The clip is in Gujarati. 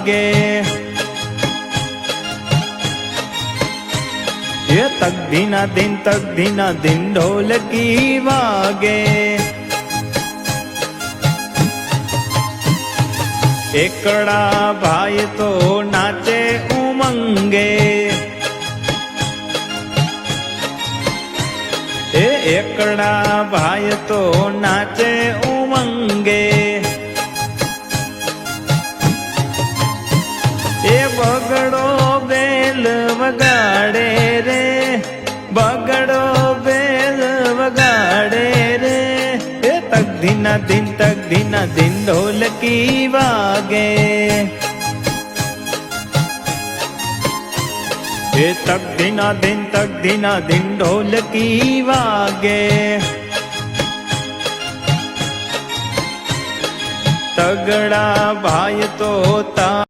વાગે એ તકધીના દિન તકધીના દિન ઢોલકી વાગે. એકડા ભાઈ તો નાચે ઉમંગે. એ એકડા ભાઈ તો નાચે ઉમંગે. બગડો બેલ વગાડે રે. બગડો બેલ વગાડે રે. એ તકધીના દિન તકધીના દિન ઢોલકી વાગે. એ તકધીના દિન તકધીના દિન ઢોલકી વાગે. તગડા ભાઈ તો તા